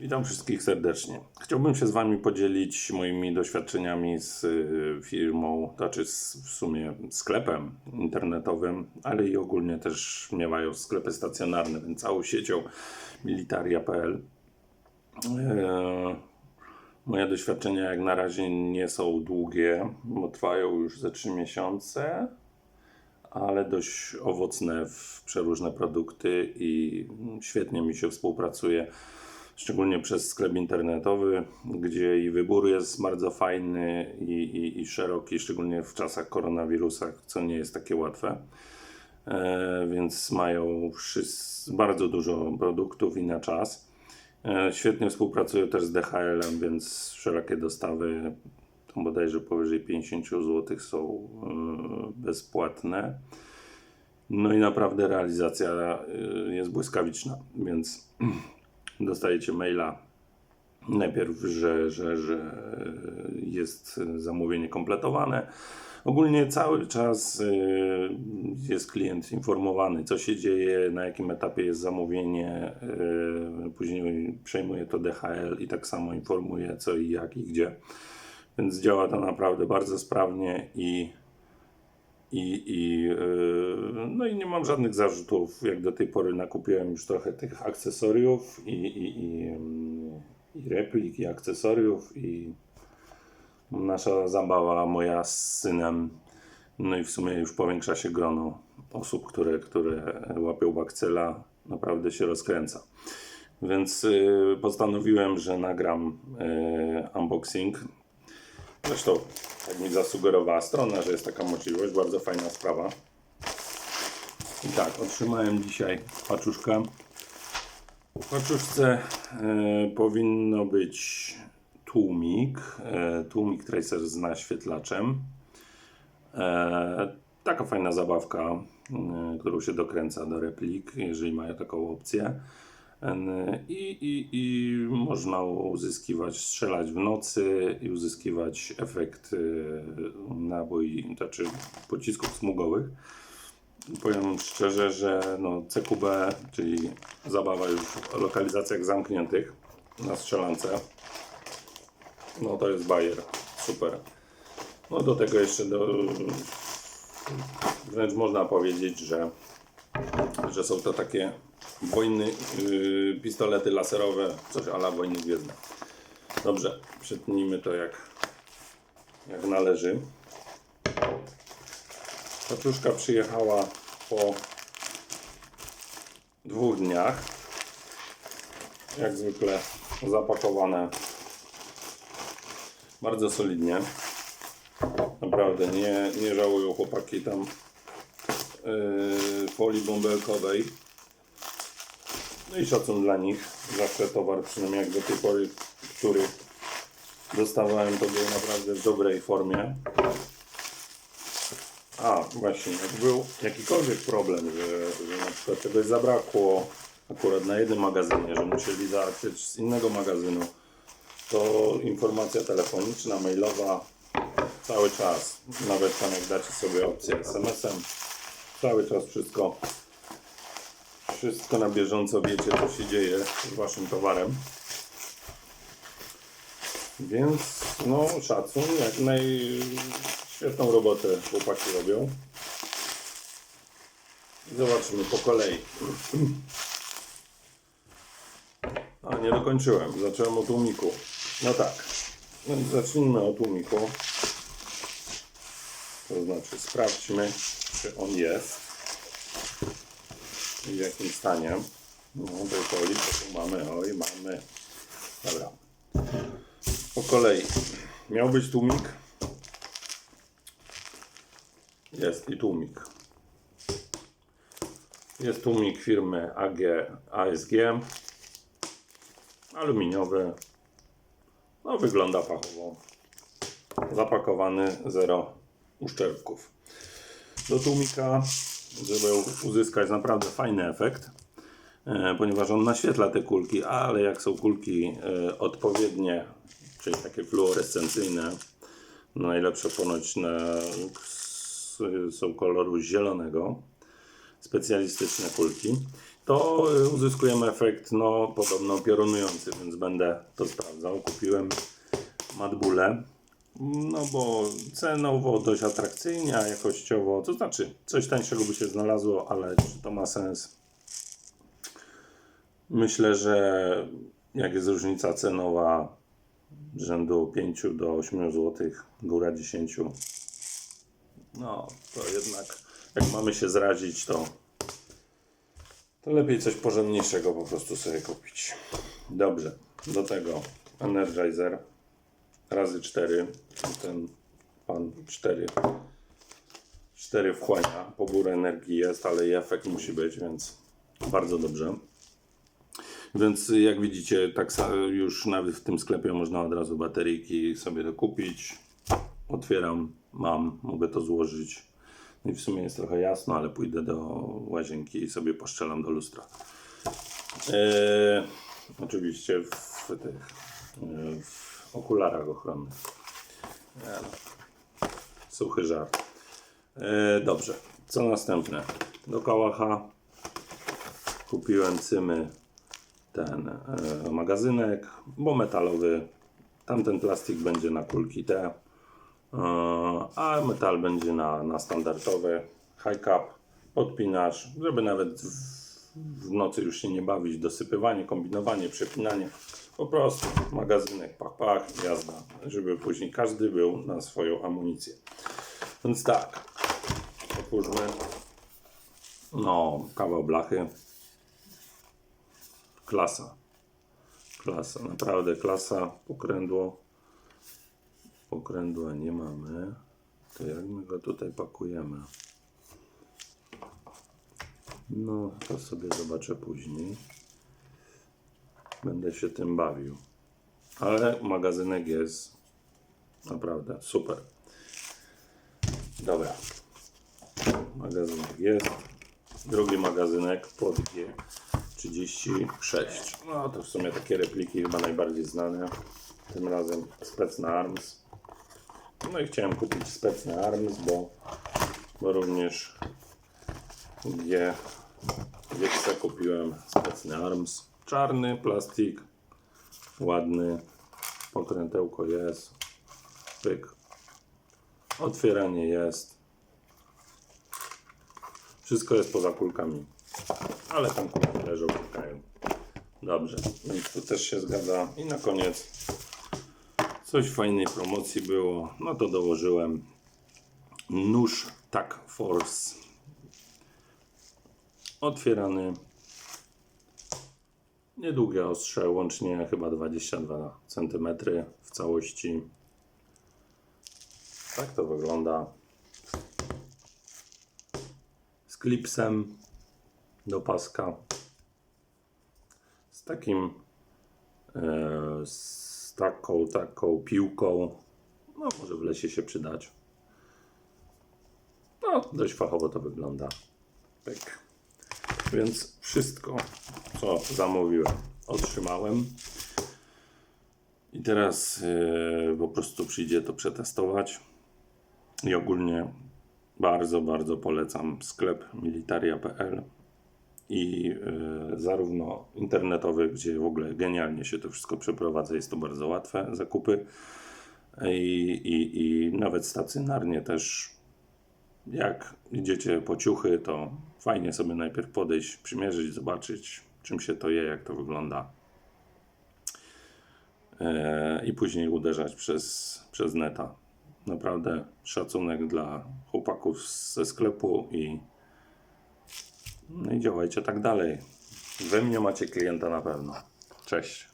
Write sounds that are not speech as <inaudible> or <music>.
Witam wszystkich serdecznie. Chciałbym się z Wami podzielić moimi doświadczeniami z y, firmą, znaczy z, w sumie sklepem internetowym, ale i ogólnie też miewają sklepy stacjonarne, więc całą siecią militaria.pl. E, Moje doświadczenia jak na razie nie są długie, bo trwają już ze 3 miesiące, ale dość owocne w przeróżne produkty i świetnie mi się współpracuje, szczególnie przez sklep internetowy, gdzie i wybór jest bardzo fajny i, i, i szeroki, szczególnie w czasach koronawirusa, co nie jest takie łatwe. E, więc mają wszyscy, bardzo dużo produktów i na czas. E, Świetnie współpracują też z DHL-em, więc wszelakie dostawy, to bodajże powyżej 50 zł są e, bezpłatne. No i naprawdę realizacja e, jest błyskawiczna, więc <clears throat> dostajecie maila najpierw, że, że, że jest zamówienie kompletowane. Ogólnie cały czas y, jest klient informowany, co się dzieje, na jakim etapie jest zamówienie. y, Później przejmuje to DHL i tak samo informuje, co i jak i gdzie. Więc działa to naprawdę bardzo sprawnie i, i, i, yy, no i nie mam żadnych zarzutów. Jak do tej pory nakupiłem już trochę tych akcesoriów i, i, i, i replik, i akcesoriów, i nasza zabawa moja z synem. No i w sumie już powiększa się grono osób, które, które łapią bakcyla. Naprawdę się rozkręca. Więc yy, postanowiłem, że nagram yy, unboxing. Zresztą, jak mi zasugerowała strona, że jest taka możliwość, bardzo fajna sprawa. I tak, otrzymałem dzisiaj paczuszkę. W paczuszce e, powinno być tłumik, e, tłumik Tracer z naświetlaczem. E, taka fajna zabawka, e, którą się dokręca do replik, jeżeli mają taką opcję. I, i, I można uzyskiwać, strzelać w nocy i uzyskiwać efekt e, nabój, znaczy pocisków smugowych. Powiem szczerze, że no CQB, czyli zabawa już o lokalizacjach zamkniętych na strzelance, no to jest bajer, super. No do tego jeszcze do, wręcz można powiedzieć, że, że są to takie wojny, yy, pistolety laserowe, coś ala wojny gwiezdne. Dobrze, przetnijmy to jak, jak należy. Paczuszka przyjechała po dwóch dniach. Jak zwykle zapakowane bardzo solidnie. Naprawdę nie, nie żałują chłopaki tam yy, folii bąbelkowej. No i szacun dla nich. Zawsze towar, przynajmniej jak do tej pory, który dostawałem, to był naprawdę w dobrej formie. A, właśnie, jak był jakikolwiek problem, że, że na przykład czegoś zabrakło akurat na jednym magazynie, że musieli załatwiać z innego magazynu, to informacja telefoniczna, mailowa cały czas, nawet tam jak dacie sobie opcję SMS-em, cały czas wszystko, wszystko na bieżąco wiecie, co się dzieje z waszym towarem. Więc no szacun, jak naj... świetną robotę chłopaki robią. Zobaczymy po kolei. <clears throat> A nie dokończyłem, zacząłem o tłumiku. No tak, więc zacznijmy od tłumiku. To znaczy sprawdźmy, czy on jest i w jakim stanie. No to tu mamy, oj mamy. Dobra. Po kolei. Miał być tłumik. Jest i tłumik. Jest tłumik firmy AG, ASG. Aluminiowy. No wygląda fachowo. Zapakowany, zero uszczerbków. Do tłumika, żeby uzyskać naprawdę fajny efekt, e, ponieważ on naświetla te kulki, ale jak są kulki e, odpowiednie, czyli takie fluorescencyjne, najlepsze ponoć na, są koloru zielonego, specjalistyczne kulki, to y, uzyskujemy efekt no podobno piorunujący, więc będę to sprawdzał. Kupiłem Madbule, no bo cenowo dość atrakcyjnie, a jakościowo, to znaczy coś tańszego by się znalazło, ale czy to ma sens? Myślę, że jak jest różnica cenowa rzędu 5 do 8 zł, góra 10, no to jednak jak mamy się zrazić, to, to lepiej coś porządniejszego po prostu sobie kupić. Dobrze, do tego Energizer razy 4, ten pan 4 4 wchłania, pobór energii jest, ale i efekt musi być, więc bardzo dobrze. Więc jak widzicie, tak już nawet w tym sklepie można od razu bateryjki sobie dokupić. Otwieram, mam, mogę to złożyć. No i w sumie jest trochę jasno, ale pójdę do łazienki i sobie poszczelam do lustra. Eee, oczywiście w tych e, w okularach ochronnych. Suchy żart. E, dobrze, co następne? Do kałacha kupiłem cymy ten e, magazynek, bo metalowy. Tamten plastik będzie na kulki te, a metal będzie na, na standardowy high cap. Podpinasz, żeby nawet w, w nocy już się nie bawić, dosypywanie, kombinowanie, przepinanie. Po prostu magazynek, pach, pach, jazda, żeby później każdy był na swoją amunicję. Więc tak, otwórzmy. No, kawał blachy. Klasa. Klasa, naprawdę klasa. Pokrędło. Pokrędła nie mamy. To jak my go tutaj pakujemy? No, to sobie zobaczę później. Będę się tym bawił. Ale magazynek jest naprawdę super. Dobra. Magazynek jest. Drugi magazynek pod G36. No to w sumie takie repliki chyba najbardziej znane. Tym razem Specna Arms. No i chciałem kupić Specna Arms, bo, bo również G G kupiłem Specny Arms. Czarny plastik. Ładny. Pokrętełko jest. Pyk. Otwieranie jest. Wszystko jest poza kulkami. Ale tam kulki leżą, pukają. Dobrze, więc to też się zgadza. I na koniec coś fajnej promocji było. No to dołożyłem nóż Tak Force. Otwierany. Niedługie ostrze, łącznie chyba 22 cm w całości. Tak to wygląda. Z klipsem do paska. Z takim e, z taką, taką piłką. No, może w lesie się przydać. No, dość fachowo to wygląda. Pyk. Więc wszystko, co zamówiłem, otrzymałem. I teraz e, po prostu przyjdzie to przetestować. I ogólnie bardzo, bardzo polecam sklep militaria.pl i e, zarówno internetowy, gdzie w ogóle genialnie się to wszystko przeprowadza, jest to bardzo łatwe zakupy i, i, i nawet stacjonarnie też jak idziecie po ciuchy, to fajnie sobie najpierw podejść, przymierzyć, zobaczyć czym się to je, jak to wygląda e, i później uderzać przez, przez neta. Naprawdę szacunek dla chłopaków ze sklepu i no i działajcie tak dalej. We mnie macie klienta na pewno. Cześć.